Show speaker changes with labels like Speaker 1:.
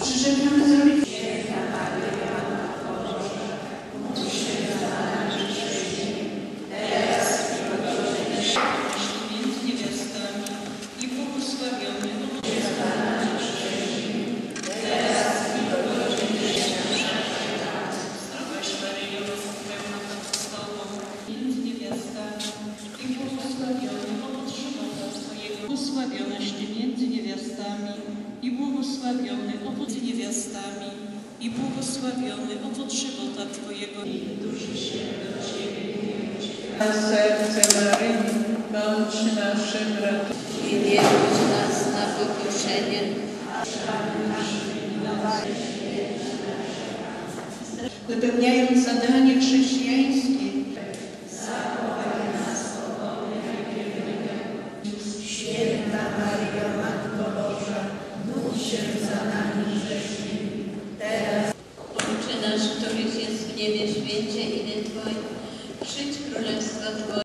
Speaker 1: Przyrzekamy zrobić
Speaker 2: między niewiastami i błogosławiony owoc niewiastami i błogosławiony owoc żywota Twojego. I. Duszy się do Ciebie
Speaker 3: Na serce Maryi, bądź naszym ratownikiem.
Speaker 4: I nie budź nas na pokuszenie,
Speaker 1: wypełniając zadanie chrześcijańskie.
Speaker 4: Święta Maryjo, niebie, święcie imię Twoje, przyjdź królestwo Twoje.